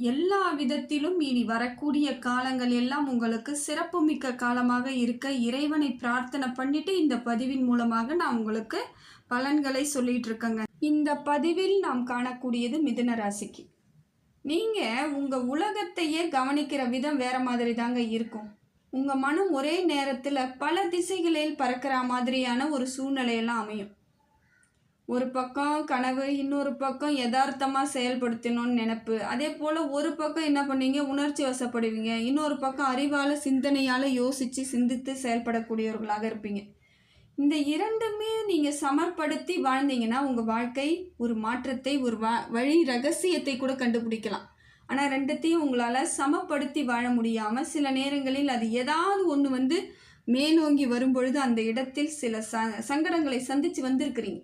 எல்லா விதத்திலும் இனி வரக்கூடிய காலங்கள் எல்லாம் உங்களுக்கு சிறப்புமிக்க காலமாக இருக்க இறைவனை பிரார்த்தனை பண்ணிட்டு இந்த பதிவின் மூலமாக நான் உங்களுக்கு பலன்களை சொல்லிட்டு இருக்கேங்க. இந்த பதிவில் நாம் காணக்கூடியது மிதுன ராசிக்கு. நீங்கள் உங்கள் உலகத்தையே கவனிக்கிற விதம் வேற மாதிரி தாங்க இருக்கும். உங்கள் மனம் ஒரே நேரத்தில் பல திசைகளில் பறக்கிற மாதிரியான ஒரு சூழ்நிலையெல்லாம் அமையும். ஒரு பக்கம் கனவு இன்னொரு பக்கம் யதார்த்தமாக செயல்படுத்தணும்னு நினப்பு. அதே போல் ஒரு பக்கம் என்ன பண்ணுவீங்க உணர்ச்சி வசப்படுவீங்க. இன்னொரு பக்கம் அறிவால் சிந்தனையால் யோசித்து சிந்தித்து செயல்படக்கூடியவர்களாக இருப்பீங்க. இந்த இரண்டுமே நீங்கள் சமர்ப்படுத்தி வாழ்ந்தீங்கன்னா உங்கள் வாழ்க்கை ஒரு மாற்றத்தை ஒரு வா வழி ரகசியத்தை கூட கண்டுபிடிக்கலாம். ஆனால் ரெண்டத்தையும் உங்களால் சமப்படுத்தி வாழ முடியாமல் சில நேரங்களில் அது ஏதாவது ஒன்று வந்து மேலோங்கி வரும்பொழுது அந்த இடத்தில் சில ச சங்கடங்களை சந்தித்து வந்திருக்கிறீங்க.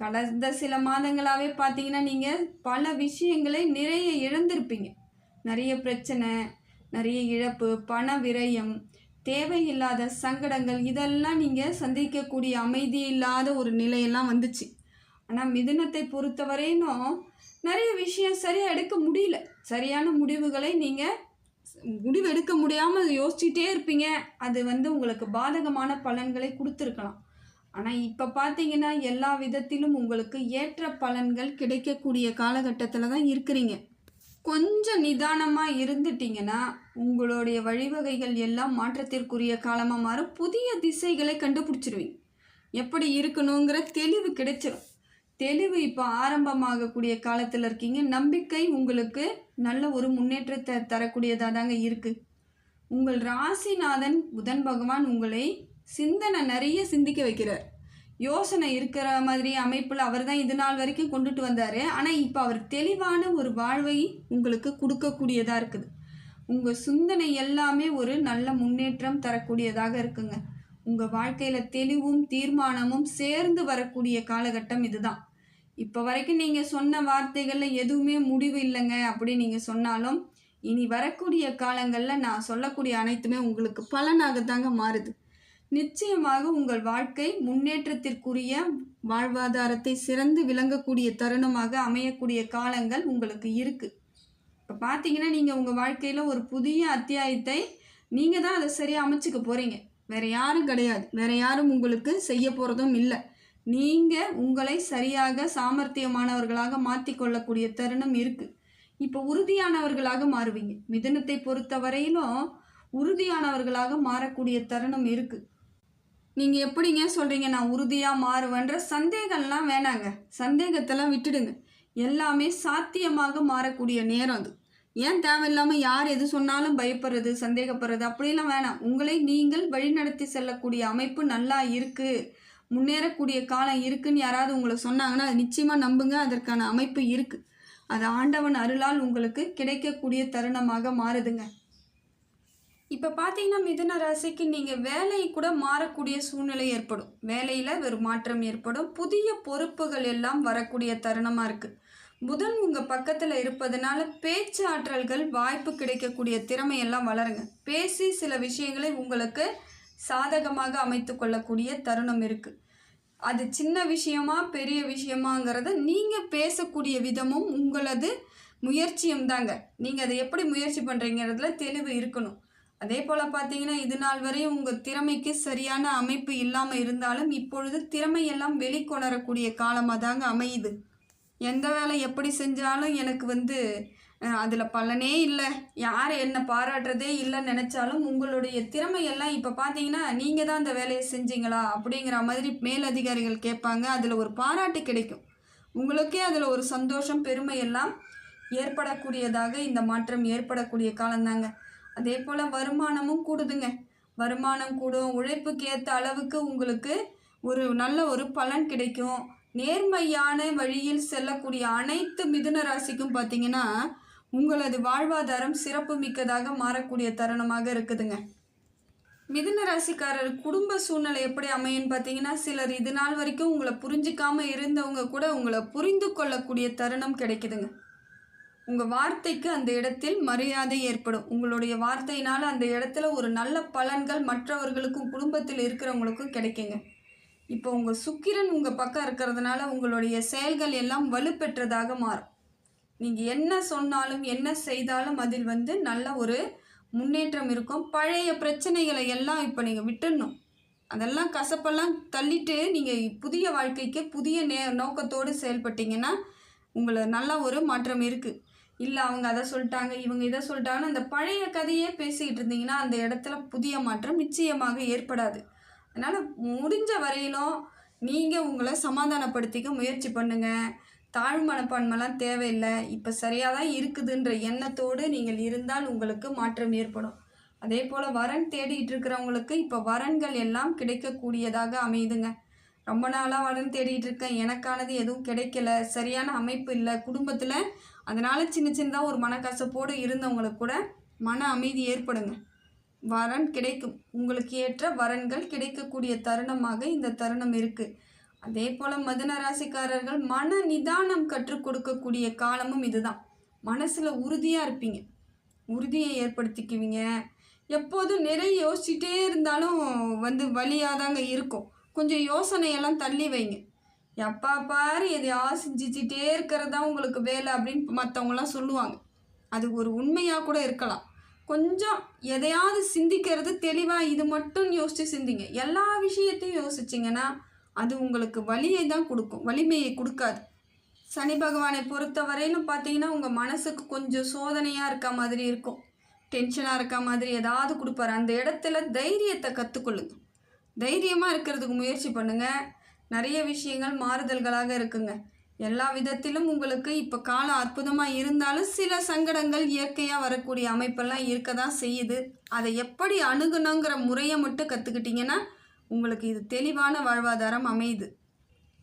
கடந்த சில மாதங்களாகவே பார்த்தீங்கன்னா நீங்கள் பல விஷயங்களை நிறைய இழந்திருப்பீங்க. நிறைய பிரச்சனை நிறைய இழப்பு பண விரயம் தேவையில்லாத சங்கடங்கள் இதெல்லாம் நீங்கள் சந்திக்கக்கூடிய அமைதி இல்லாத ஒரு நிலையெல்லாம் வந்துச்சு. ஆனால் மிதுனத்தை பொறுத்தவரையினும் நிறைய விஷயம் சரியாக எடுக்க முடியல. சரியான முடிவுகளை நீங்கள் முடிவு எடுக்க முடியாமல் யோசிச்சுட்டே இருப்பீங்க. அது வந்து உங்களுக்கு பாதகமான பலன்களை கொடுத்துருக்கலாம். ஆனால் இப்போ பார்த்தீங்கன்னா எல்லா விதத்திலும் உங்களுக்கு ஏற்ற பலன்கள் கிடைக்கக்கூடிய காலகட்டத்தில் தான் இருக்கிறீங்க. கொஞ்சம் நிதானமாக இருந்துட்டீங்கன்னா உங்களுடைய வழிவகைகள் எல்லாம் மாற்றத்திற்குரிய காலமாக மாறும் புதிய திசைகளை கண்டுபிடிச்சிருவீங்க. எப்படி இருக்கணுங்கிற தெளிவு கிடைச்சிரும். தெளிவு இப்போ ஆரம்பமாகக்கூடிய காலத்தில் இருக்கீங்க. நம்பிக்கை உங்களுக்கு நல்ல ஒரு முன்னேற்றத்தை தரக்கூடியதாக தாங்க இருக்குது உங்கள் ராசிநாதன் புதன் பகவான் உங்களை சிந்தனை நிறைய சிந்திக்க வைக்கிறார். யோசனை இருக்கிற மாதிரி அமைப்பில் அவர் தான் இது நாள் வரைக்கும் கொண்டுட்டு வந்தார். ஆனால் இப்போ அவர் தெளிவான ஒரு வாழ்வை உங்களுக்கு கொடுக்கக்கூடியதாக இருக்குது. உங்கள் சிந்தனை எல்லாமே ஒரு நல்ல முன்னேற்றம் தரக்கூடியதாக இருக்குங்க. உங்கள் வாழ்க்கையில் தெளிவும் தீர்மானமும் சேர்ந்து வரக்கூடிய காலகட்டம் இதுதான். இப்போ வரைக்கும் நீங்கள் சொன்ன வார்த்தைகளில் எதுவுமே முடிவு இல்லைங்க அப்படின்னு நீங்கள் சொன்னாலும் இனி வரக்கூடிய காலங்களில் நான் சொல்லக்கூடிய அனைத்துமே உங்களுக்கு பலனாக தாங்க மாறுது. நிச்சயமாக உங்கள் வாழ்க்கை முன்னேற்றத்திற்குரிய வாழ்வாதாரத்தை சிறந்து விளங்கக்கூடிய தருணமாக அமையக்கூடிய காலங்கள் உங்களுக்கு இருக்குது இப்போ பார்த்தீங்கன்னா நீங்கள் உங்கள் வாழ்க்கையில் ஒரு புதிய அத்தியாயத்தை நீங்கள் தான் அதை சரியாக அமைச்சிக்க போகிறீங்க வேறு யாரும் கிடையாது. வேறு யாரும் உங்களுக்கு செய்ய போகிறதும் இல்லை. நீங்கள் உங்களை சரியாக சாமர்த்தியமானவர்களாக மாற்றிக்கொள்ளக்கூடிய தருணம் இருக்குது இப்போ உறுதியானவர்களாக மாறுவீங்க. மிதனத்தை பொறுத்த வரையிலும் உறுதியானவர்களாக மாறக்கூடிய தருணம் இருக்குது நீங்கள் எப்படிங்க சொல்கிறீங்க நான் உறுதியாக மாறுவேன்ற சந்தேகம்லாம் வேணாங்க. சந்தேகத்தெல்லாம் விட்டுடுங்க. எல்லாமே சாத்தியமாக மாறக்கூடிய நேரம் அது. ஏன் தேவையில்லாமல் யார் எது சொன்னாலும் பயப்படுறது சந்தேகப்படுறது அப்படிலாம் வேணாம். உங்களை நீங்கள் வழிநடத்தி செல்லக்கூடிய அமைப்பு நல்லா இருக்குது முன்னேறக்கூடிய காலம் இருக்குன்னு யாராவது உங்களை சொன்னாங்கன்னா அது நிச்சயமாக நம்புங்க. அதற்கான அமைப்பு இருக்குது அது ஆண்டவன் அருளால் உங்களுக்கு கிடைக்கக்கூடிய தருணமாக மாறுதுங்க. இப்போ பார்த்தீங்கன்னா மிதுன ராசிக்கு நீங்கள் வேலை கூட மாறக்கூடிய சூழ்நிலை ஏற்படும். வேலையில் ஒரு மாற்றம் ஏற்படும். புதிய பொறுப்புகள் எல்லாம் வரக்கூடிய தருணமாக இருக்குது புதன் உங்கள் பக்கத்தில் இருப்பதனால பேச்சு ஆற்றல்கள் வாய்ப்பு கிடைக்கக்கூடிய திறமையெல்லாம் வளருங்க. பேசி சில விஷயங்களை உங்களுக்கு சாதகமாக அமைத்து கொள்ளக்கூடிய தருணம் இருக்குது அது சின்ன விஷயமா பெரிய விஷயமாங்கிறத நீங்கள் பேசக்கூடிய விதமும் உங்களது முயற்சியும் தாங்க. நீங்கள் அதை எப்படி முயற்சி பண்ணுறீங்கிறதுல தெளிவு இருக்கணும். அதே போல் பார்த்தீங்கன்னா இது நாள் வரையும் உங்கள் திறமைக்கு சரியான அமைப்பு இல்லாமல் இருந்தாலும் இப்பொழுது திறமையெல்லாம் வெளிக்கொணரக்கூடிய காலமாக தாங்க அமையுது. எந்த வேலை எப்படி செஞ்சாலும் எனக்கு வந்து அதில் பலனே இல்லை. யார் என்னை பாராட்டுறதே இல்லைன்னு நினச்சாலும் உங்களுடைய திறமையெல்லாம் இப்போ பார்த்தீங்கன்னா நீங்கள் தான் அந்த வேலையை செஞ்சீங்களா அப்படிங்கிற மாதிரி மேலதிகாரிகள் கேட்பாங்க. அதில் ஒரு பாராட்டு கிடைக்கும். உங்களுக்கே அதில் ஒரு சந்தோஷம் பெருமை எல்லாம் ஏற்படக்கூடியதாக இந்த மாற்றம் ஏற்படக்கூடிய காலம்தாங்க. அதே போல் வருமானமும் கூடுதுங்க. வருமானம் கூடும். உழைப்புக்கு ஏற்ற அளவுக்கு உங்களுக்கு ஒரு நல்ல ஒரு பலன் கிடைக்கும். நேர்மையான வழியில் செல்லக்கூடிய அனைத்து மிதுன ராசிக்கும் பார்த்தீங்கன்னா உங்களது வாழ்வாதாரம் சிறப்பு மிக்கதாக மாறக்கூடிய தருணமாக இருக்குதுங்க. மிதுன ராசிக்காரர் குடும்ப சூழ்நிலை எப்படி அமையும்னு பார்த்தீங்கன்னா சிலர் இது நாள் வரைக்கும் உங்களை புரிஞ்சிக்காமல் இருந்தவங்க கூட உங்களை புரிந்து கொள்ளக்கூடிய தருணம் கிடைக்குதுங்க. உங்கள் வார்த்தைக்கு அந்த இடத்தில் மரியாதை ஏற்படும். உங்களுடைய வார்த்தையினால் அந்த இடத்துல ஒரு நல்ல பலன்கள் மற்றவர்களுக்கும் குடும்பத்தில் இருக்கிறவங்களுக்கும் கிடைக்குங்க. இப்போ உங்கள் சுக்கிரன் உங்கள் பக்கம் இருக்கிறதுனால உங்களுடைய செயல்கள் எல்லாம் வலுப்பெற்றதாக மாறும். நீங்கள் என்ன சொன்னாலும் என்ன செய்தாலும் அதில் வந்து நல்ல ஒரு முன்னேற்றம் இருக்கும். பழைய பிரச்சனைகளை எல்லாம் இப்போ நீங்கள் விட்டுடணும். அதெல்லாம் கசப்பெல்லாம் தள்ளிட்டு நீங்கள் புதிய வாழ்க்கைக்கு புதிய நே நோக்கத்தோடு செயல்பட்டீங்கன்னா உங்களை நல்ல ஒரு மாற்றம் இருக்குது இல்லை அவங்க அதை சொல்லிட்டாங்க இவங்க இதை சொல்லிட்டாங்கன்னு அந்த பழைய கதையே பேசிக்கிட்டு இருந்தீங்கன்னா அந்த இடத்துல புதிய மாற்றம் நிச்சயமாக ஏற்படாது. அதனால் முடிஞ்ச வரையிலும் நீங்கள் உங்களை சமாதானப்படுத்திக்க முயற்சி பண்ணுங்கள் தாழ் மனப்பான்மைலாம் தேவையில்லை. இப்போ சரியாக தான் இருக்குதுன்ற எண்ணத்தோடு நீங்கள் இருந்தால் உங்களுக்கு மாற்றம் ஏற்படும். அதே போல் வரன் தேடிட்டு இருக்கிறவங்களுக்கு இப்போ வரன்கள் எல்லாம் கிடைக்கக்கூடியதாக அமையுதுங்க. ரொம்ப நாளாக வரன் தேடிட்டு இருக்கேன். எனக்கானது எதுவும் கிடைக்கல. சரியான அமைப்பு இல்லை. குடும்பத்தில் அதனால் சின்ன சின்னதாக ஒரு மனக்கசப்போடு இருந்தவங்களுக்கு கூட மன அமைதி ஏற்படுங்க. வரன் கிடைக்கும். உங்களுக்கு ஏற்ற வரன்கள் கிடைக்கக்கூடிய தருணமாக இந்த தருணம் இருக்குது அதே போல் மதன ராசிக்காரர்கள் மன நிதானம் கற்றுக் கொடுக்கக்கூடிய காலமும் இதுதான். மனசில் உறுதியாக இருப்பீங்க. உறுதியை ஏற்படுத்திக்குவீங்க. எப்போதும் நிறைய யோசிச்சுட்டே இருந்தாலும் வந்து வழியாக தாங்க இருக்கும். கொஞ்சம் யோசனையெல்லாம் தள்ளி வைங்க. எப்பா பாரு எதையாவது செஞ்சுச்சிட்டே இருக்கிறது தான் உங்களுக்கு வேலை அப்படின்னு மற்றவங்களாம் சொல்லுவாங்க. அது ஒரு உண்மையாக கூட இருக்கலாம். கொஞ்சம் எதையாவது சிந்திக்கிறது தெளிவாக இது மட்டும் யோசித்து சிந்திங்க. எல்லா விஷயத்தையும் யோசிச்சிங்கன்னா அது உங்களுக்கு வலியை தான் கொடுக்கும். வலிமையை கொடுக்காது. சனி பகவானை பொறுத்த வரையிலும் பார்த்தீங்கன்னா உங்கள் மனசுக்கு கொஞ்சம் சோதனையாக இருக்க மாதிரி இருக்கும். டென்ஷனாக இருக்க மாதிரி ஏதாவது கொடுப்பாரு. அந்த இடத்துல தைரியத்தை கற்றுக்கொள்ளுங்க தைரியமாக இருக்கிறதுக்கு முயற்சி பண்ணுங்கள் நிறைய விஷயங்கள் மாறுதல்களாக இருக்குங்க. எல்லா விதத்திலும் உங்களுக்கு இப்போ காலம் அற்புதமாக இருந்தாலும் சில சங்கடங்கள் இயற்கையாக வரக்கூடிய அமைப்பெல்லாம் இருக்க தான் செய்யுது. அதை எப்படி அணுகணுங்கிற முறையை மட்டும் கற்றுக்கிட்டிங்கன்னா உங்களுக்கு இது தெளிவான வாழ்வாதாரம் அமையுது.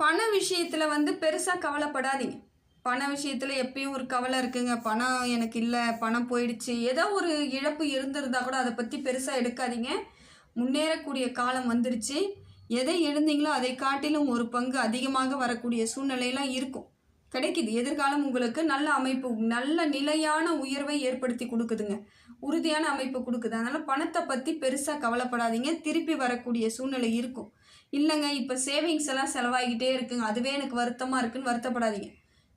பண விஷயத்தில் வந்து பெருசாக கவலைப்படாதீங்க. பண விஷயத்தில் எப்பயும் ஒரு கவலை இருக்குங்க. பணம் எனக்கு இல்லை பணம் போயிடுச்சு. ஏதோ ஒரு இழப்பு இருந்திருந்தா கூட அதை பற்றி பெருசாக எடுக்காதீங்க. முன்னேறக்கூடிய காலம் வந்துருச்சு. எதை எழுந்தீங்களோ அதை காட்டிலும் ஒரு பங்கு அதிகமாக வரக்கூடிய சூழ்நிலையெல்லாம் இருக்கும். கிடைக்குது. எதிர்காலம் உங்களுக்கு நல்ல அமைப்பு நல்ல நிலையான உயர்வை ஏற்படுத்தி கொடுக்குதுங்க. உறுதியான அமைப்பு கொடுக்குது. அதனால் பணத்தை பற்றி பெருசாக கவலைப்படாதீங்க. திருப்பி வரக்கூடிய சூழ்நிலை இருக்கும். இல்லைங்க இப்போ சேவிங்ஸ் எல்லாம் செலவாகிக்கிட்டே இருக்குங்க. அதுவே எனக்கு வருத்தமாக இருக்குன்னு வருத்தப்படாதீங்க.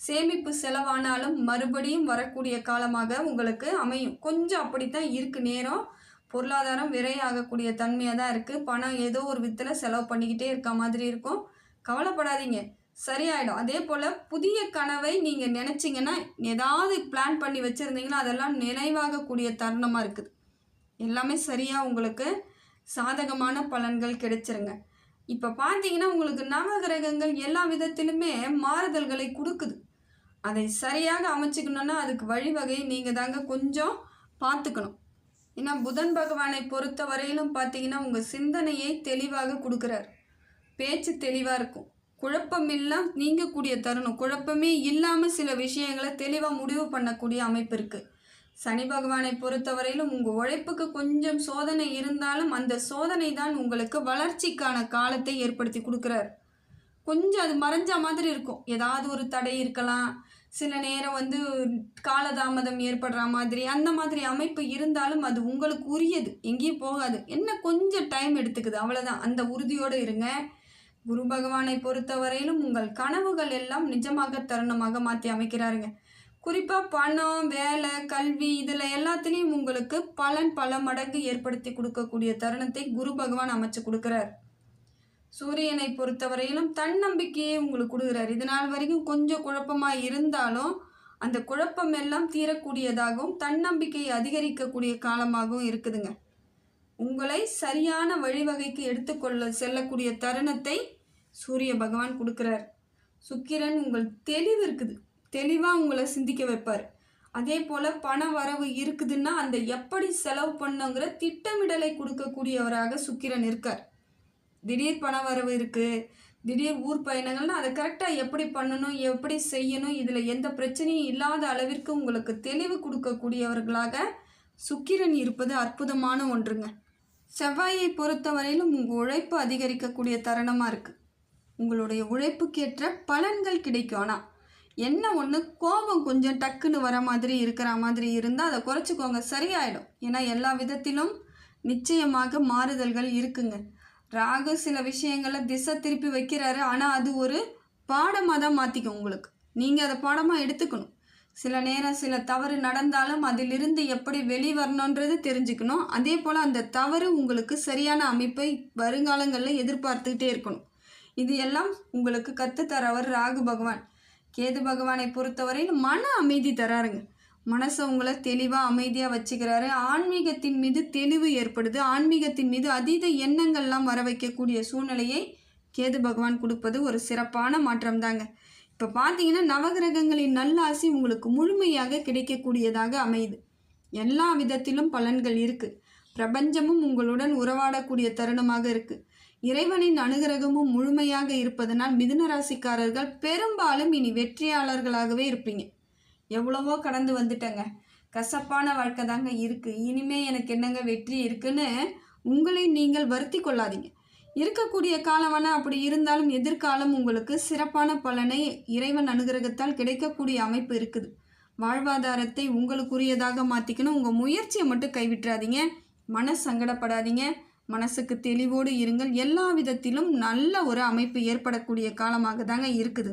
சேமிப்பு செலவானாலும் மறுபடியும் வரக்கூடிய காலமாக உங்களுக்கு அமையும். கொஞ்சம் அப்படித்தான் இருக்கு நேரம். பொருளாதாரம் விரையாகக்கூடிய தன்மையாக தான் இருக்குது பணம் ஏதோ ஒரு வித்தில் செலவு பண்ணிக்கிட்டே இருக்க மாதிரி இருக்கும். கவலைப்படாதீங்க. சரியாயிடும். அதே போல் புதிய கனவை நீங்கள் நினச்சிங்கன்னா ஏதாவது பிளான் பண்ணி வச்சுருந்தீங்கன்னா அதெல்லாம் நினைவாகக்கூடிய தருணமாக இருக்குது. எல்லாமே சரியாக உங்களுக்கு சாதகமான பலன்கள் கிடைச்சிருங்க. இப்போ பார்த்தீங்கன்னா உங்களுக்கு நவகிரகங்கள் எல்லா விதத்திலுமே மாறுதல்களை கொடுக்குது. அதை சரியாக அமைச்சுக்கணுன்னா அதுக்கு வழிவகை நீங்கள் தாங்க கொஞ்சம் பார்த்துக்கணும். ஏன்னா புதன் பகவானை பொறுத்த வரையிலும் பார்த்தீங்கன்னா உங்கள் சிந்தனையை தெளிவாக கொடுக்குறார். பேச்சு தெளிவாக இருக்கும். குழப்பம் குழப்பமில்லாம் நீங்கக்கூடிய தருணம். குழப்பமே இல்லாமல் சில விஷயங்களை தெளிவாக முடிவு பண்ணக்கூடிய அமைப்பு இருக்குது சனி பகவானை பொறுத்தவரையிலும் உங்கள் உழைப்புக்கு கொஞ்சம் சோதனை இருந்தாலும் அந்த சோதனை தான் உங்களுக்கு வளர்ச்சிக்கான காலத்தை ஏற்படுத்தி கொடுக்குறார். கொஞ்சம் அது மறைஞ்ச மாதிரி இருக்கும். ஏதாவது ஒரு தடை இருக்கலாம். சில நேரம் வந்து காலதாமதம் ஏற்படுற மாதிரி அந்த மாதிரி அமைப்பு இருந்தாலும் அது உங்களுக்கு உரியது. எங்கேயும் போகாது. என்ன கொஞ்சம் டைம் எடுத்துக்குது. அவ்வளோதான் அந்த உறுதியோடு இருங்க. குரு பகவானை பொறுத்தவரையிலும் உங்கள் கனவுகள் எல்லாம் நிஜமாக தருணமாக மாற்றி அமைக்கிறாருங்க. குறிப்பாக பணம் வேலை கல்வி இதில் எல்லாத்துலேயும் உங்களுக்கு பலன் பல மடங்கு ஏற்படுத்தி கொடுக்கக்கூடிய தருணத்தை குரு பகவான் அமைச்சு கொடுக்குறார். சூரியனை பொறுத்தவரையிலும் தன்னம்பிக்கையை உங்களுக்கு கொடுக்குறாரு. இது நாள் வரைக்கும் கொஞ்சம் குழப்பமாக இருந்தாலும் அந்த குழப்பம் எல்லாம் தீரக்கூடியதாகவும் தன்னம்பிக்கையை அதிகரிக்கக்கூடிய காலமாகவும் இருக்குதுங்க. உங்களை சரியான வழிவகைக்கு எடுத்துக்கொள்ள செல்லக்கூடிய தருணத்தை சூரிய பகவான் கொடுக்குறார். சுக்கிரன் உங்கள் தெளிவு இருக்குது. தெளிவாக உங்களை சிந்திக்க வைப்பார். அதே போல் பண வரவு இருக்குதுன்னா அந்த எப்படி செலவு பண்ணுங்கிற திட்டமிடலை கொடுக்கக்கூடியவராக சுக்கிரன் இருக்கார். திடீர் பண வரவு இருக்குது திடீர் ஊர் பயணங்கள்னா அதை கரெக்டாக எப்படி பண்ணணும் எப்படி செய்யணும் இதில் எந்த பிரச்சனையும் இல்லாத அளவிற்கு உங்களுக்கு தெளிவு கொடுக்கக்கூடியவர்களாக சுக்கிரன் இருப்பது அற்புதமான ஒன்றுங்க. செவ்வாயை பொறுத்தவரையிலும் உங்கள் உழைப்பு அதிகரிக்கக்கூடிய தருணமாக இருக்குது உங்களுடைய உழைப்புக்கேற்ற பலன்கள் கிடைக்கும். ஆனால் என்ன ஒன்று கோபம் கொஞ்சம் டக்குன்னு வர மாதிரி இருக்கிற மாதிரி இருந்தால் அதை குறைச்சிக்கோங்க சரியாயிடும். ஏன்னா எல்லா விதத்திலும் நிச்சயமாக மாறுதல்கள் இருக்குங்க. ராகு சில விஷயங்களை திசை திருப்பி வைக்கிறாரு. ஆனால் அது ஒரு பாடமாக தான் மாற்றிக்கும் உங்களுக்கு. நீங்கள் அதை பாடமாக எடுத்துக்கணும். சில நேரம் சில தவறு நடந்தாலும் அதிலிருந்து எப்படி வெளிவரணுன்றது தெரிஞ்சுக்கணும். அதே போல் அந்த தவறு உங்களுக்கு சரியான அமைப்பை வருங்காலங்களில் எதிர்பார்த்துக்கிட்டே இருக்கணும். இது எல்லாம் உங்களுக்கு கற்றுத்தரவர் ராகு பகவான். கேது பகவானை பொறுத்தவரையில் மன அமைதி தராருங்க. மனசை உங்களை தெளிவாக அமைதியாக வச்சுக்கிறாரு. ஆன்மீகத்தின் மீது தெளிவு ஏற்படுது. ஆன்மீகத்தின் மீது அதீத எண்ணங்கள்லாம் வர வைக்கக்கூடிய சூழ்நிலையை கேது பகவான் கொடுப்பது ஒரு சிறப்பான மாற்றம் தாங்க இப்போ பார்த்தீங்கன்னா நவகிரகங்களின் நல்லாசி உங்களுக்கு முழுமையாக கிடைக்கக்கூடியதாக அமையுது. எல்லா விதத்திலும் பலன்கள் இருக்குது பிரபஞ்சமும் உங்களுடன் உறவாடக்கூடிய தருணமாக இருக்குது இறைவனின் அனுகிரகமும் முழுமையாக இருப்பதனால் மிதுன ராசிக்காரர்கள் பெரும்பாலும் இனி வெற்றியாளர்களாகவே இருப்பீங்க. எவ்வளவோ கடந்து வந்துட்டேங்க. கசப்பான வாழ்க்கை தாங்க இருக்குது இனிமே எனக்கு என்னங்க வெற்றி இருக்குன்னு உங்களை நீங்கள் வருத்தி கொள்ளாதீங்க. இருக்கக்கூடிய காலம் வேணால் அப்படி இருந்தாலும் எதிர்காலம் உங்களுக்கு சிறப்பான பலனை இறைவன் அனுகிரகத்தால் கிடைக்கக்கூடிய அமைப்பு இருக்குது. வாழ்வாதாரத்தை உங்களுக்குரியதாக மாற்றிக்கணும் உங்கள் முயற்சியை மட்டும் கைவிட்டுறாதீங்க. மன சங்கடப்படாதீங்க. மனசுக்கு தெளிவோடு இருங்கள். எல்லா விதத்திலும் நல்ல ஒரு அமைப்பு ஏற்படக்கூடிய காலமாக தாங்க இருக்குது.